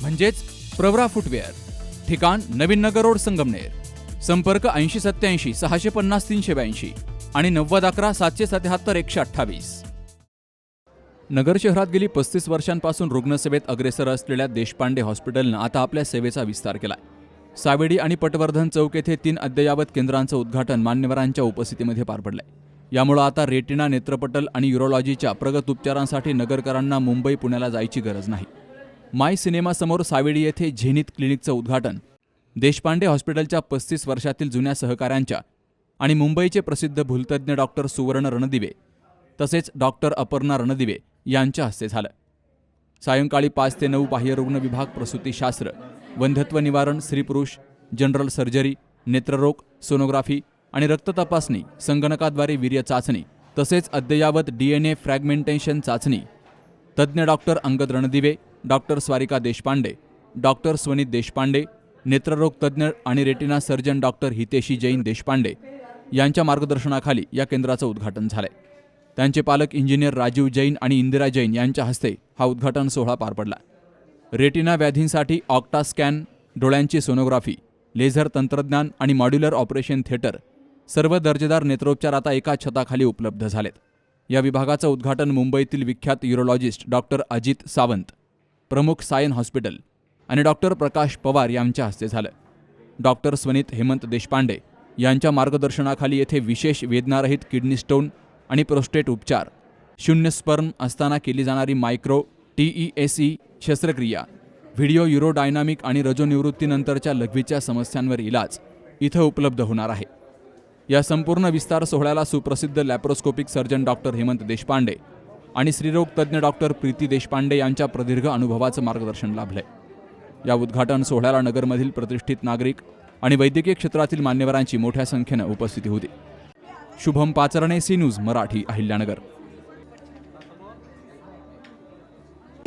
म्हणजेच प्रवरा फुटवेअर ठिकाण नवीन नगर रोड संगमनेर संपर्क ऐंशी सत्याऐंशी सहाशे पन्नास तीनशे ब्याऐंशी आणि नव्वद अकरा सातशे सत्याहत्तर एकशे अठ्ठावीस. नगर शहरात गेली पस्तीस वर्षांपासून रुग्णसेवेत अग्रेसर असलेल्या देशपांडे हॉस्पिटलनं आता आपल्या सेवेचा विस्तार केलाय. सावेडी आणि पटवर्धन चौक येथे तीन अद्ययावत केंद्रांचं उद्घाटन मान्यवरांच्या उपस्थितीमध्ये पार पडलंय. यामुळे आता रेटिना नेत्रपटल आणि युरोलॉजीच्या प्रगत उपचारांसाठी नगरकरांना मुंबई पुण्याला जायची गरज नाही. माय सिनेमासमोर सावेडी येथे झेनित क्लिनिकचं उद्घाटन. देशपांडे हॉस्पिटलच्या पस्तीस वर्षातील जुन्या सहकाऱ्यांच्या आणि मुंबईचे प्रसिद्ध भूलतज्ज्ञ डॉक्टर सुवर्ण रणदिवे तसेच डॉक्टर अपर्णा रणदिवे यांच्या हस्ते झालं. सायंकाळी पाच ते नऊ बाह्यरुग्ण विभाग प्रसूतीशास्त्र वंध्यत्व निवारण स्त्रीपुरुष जनरल सर्जरी नेत्ररोग सोनोग्राफी आणि रक्त तपासणी संगणकाद्वारे वीर्य चाचणी तसेच अद्ययावत डी एन ए फ्रॅगमेंटेशन चाचणी. तज्ज्ञ doctor Angad Randive doctor Swarika Deshpande doctor Swaneet Deshpande नेत्ररोग तज्ज्ञ आणि retina surgeon doctor Hiteshi Jain Deshpande यांच्या मार्गदर्शनाखाली या केंद्राचं उद्घाटन झालंय. त्यांचे पालक इंजिनियर राजीव जैन आणि इंदिरा जैन यांच्या हस्ते हा उद्घाटन सोहळा पार पडला. रेटिना व्याधींसाठी ऑक्टा स्कॅन डोळ्यांची सोनोग्राफी लेझर तंत्रज्ञान आणि मॉड्युलर ऑपरेशन थिएटर सर्व दर्जेदार नेत्रोपचार आता एका छताखाली उपलब्ध झालेत. या विभागाचं उद्घाटन मुंबईतील विख्यात युरोलॉजिस्ट डॉक्टर अजित सावंत प्रमुख सायन हॉस्पिटल आणि डॉक्टर प्रकाश पवार यांच्या हस्ते झालं. डॉक्टर स्वनीत हेमंत देशपांडे यांच्या मार्गदर्शनाखाली येथे विशेष वेदनारहित किडनी स्टोन आणि प्रोस्टेट उपचार शून्य स्पर्म असताना केली जाणारी micro T E S E शस्त्रक्रिया व्हिडिओ युरोडायनामिक आणि रजोनिवृत्तीनंतरच्या लघवीच्या समस्यांवर इलाज इथं उपलब्ध होणार आहे. या संपूर्ण विस्तार सोहळ्याला सुप्रसिद्ध laparoscopic surgeon doctor Hemant Deshpande आणि स्त्रीरोग तज्ज्ञ डॉक्टर प्रीती देशपांडे यांच्या प्रदीर्घ अनुभवाचं मार्गदर्शन लाभलंय. या उद्घाटन सोहळ्याला नगरमधील प्रतिष्ठित नागरिक आणि वैद्यकीय क्षेत्रातील मान्यवरांची मोठ्या संख्येनं उपस्थिती होती. Shubham Pacharne C news Marathi Ahilyanagar.